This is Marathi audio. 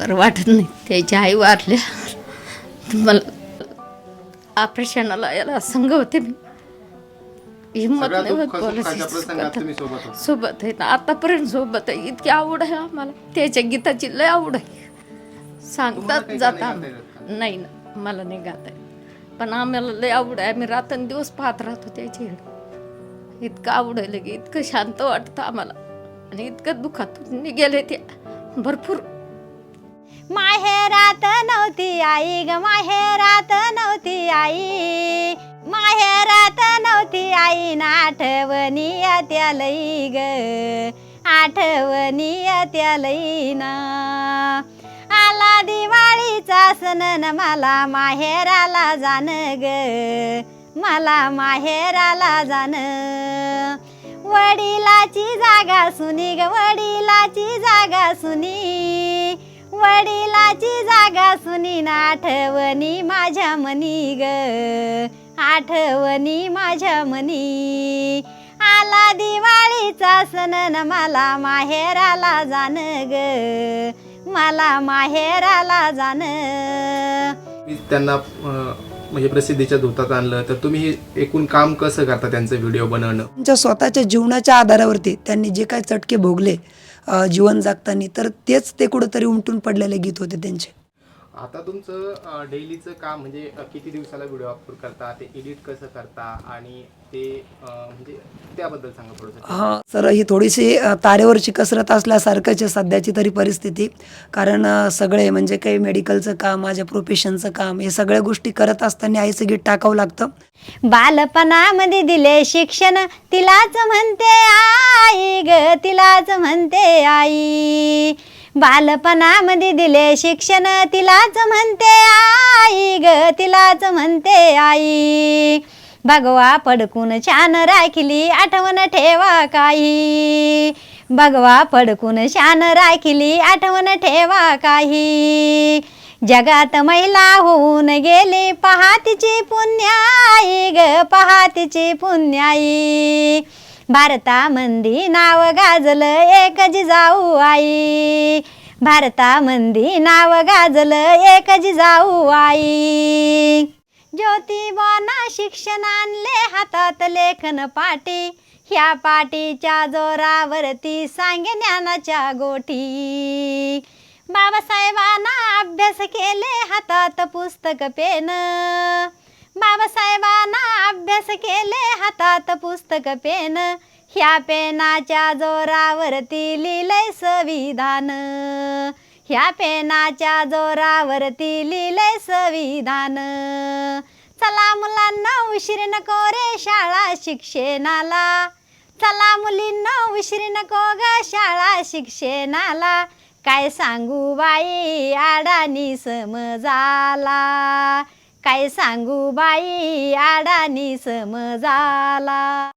बरं वाटत नाही. त्याची आई वारल्या. मला ऑपरेशनाला याला संघ होते मी. हिंमत नाही होत बोलायची सोबत आहे ना. आतापर्यंत सोबत आहे. इतकी आवड आहे आम्हाला. त्याच्या गीताची लय आवड आहे. सांगतात जाता. नाही ना. मला नाही गाता पण आम्हाला लय आवड आहे. आम्ही रात्रंदिवस पाहत राहतो त्याची. इतकं आवडायला की इतकं शांत वाटतं आम्हाला. आणि इतकं दुःखातून गेले ते. भरपूर. माहेरात नव्हती आई ग माहेरात नव्हती आई. माहेरात नव्हती आई ना आठवणी त्या लई ग. आठवणी त्या लई ना. आला दिवाळीचा सण न मला माहेराला जाण ग. मला माहेराला जाण. वडिलाची जागा सुनी ग वडिलाची जागा सुनी. वडिलाची जागा सुनी ना आठवणी माझ्या मनी ग. आठवणी माझ्या मनी. आला दिवाळीचा सण न मला माहेराला जाण ग. मला माहेराला जाण. मी त्यांना अं, म्हणजे प्रसिद्धीच्या धुतात आणलं. तर तुम्ही हे एकूण काम कसं करता त्यांचं व्हिडिओ बनवणं? त्यांच्या स्वतःच्या जीवनाच्या आधारावरती त्यांनी जे काही चटके भोगले जीवन जगताना तर तेच ते कुठंतरी उमटून पडलेले गीत होते त्यांचे. आता तुमचं डेलीचं काम म्हणजे किती दिवसाला व्हिडिओ अपलोड करता ते एडिट कसं करता आणि ते म्हणजे त्याबद्दल सांगा थोडंसं. हां सर ही थोडीशी तारेवरची कसरत असल्यासारखंच आहे सध्याची तरी परिस्थिती. कारण सगळे म्हणजे काही मेडिकलचं काम माझ्या प्रोफेशनचं काम हे सगळ्या गोष्टी करत असताना आईचं गीत टाकावं लागतं. बालपणामध्ये दिले शिक्षण तिलाच म्हणते आई ग तिलाच म्हणते आई. बालपणामध्ये दिले शिक्षण तिलाच म्हणते आई ग तिलाच म्हणते आई. भगवा पडकून छान राखली आठवण ठेवा काही. भगवा पडकून शान राखिली आठवण ठेवा काही. जगात महिला होऊन गेली पहातीची पुण्याई ग पहातीची पुण्याई भारतामंदी नाव गाजलं एक जिजाऊ आई. भारतामंदी नाव गाजलं एक जिजाऊ आई. ज्योतिबाना शिक्षण आणले हातात लेखन पाटी. ह्या पाटीच्या जोरावरती सांगे ज्ञानाच्या गोठी बाबासाहेबांना अभ्यास केले हातात पुस्तक पेन. बाबासाहेबांना अभ्यास केले हातात पुस्तक पेन. ह्या पेनाच्या जोरावरती लिहिलंय संविधान. ह्या पेनाच्या जोरावरती लिहिलंय संविधान. चला मुलांना उशीर नको रे शाळा शिक्षणाला. चला मुलींना उशीर नको ग शाळा शिक्षणाला. काय सांगू बाई आडानी समजाला. काय सांगू बाई आडानी समजाला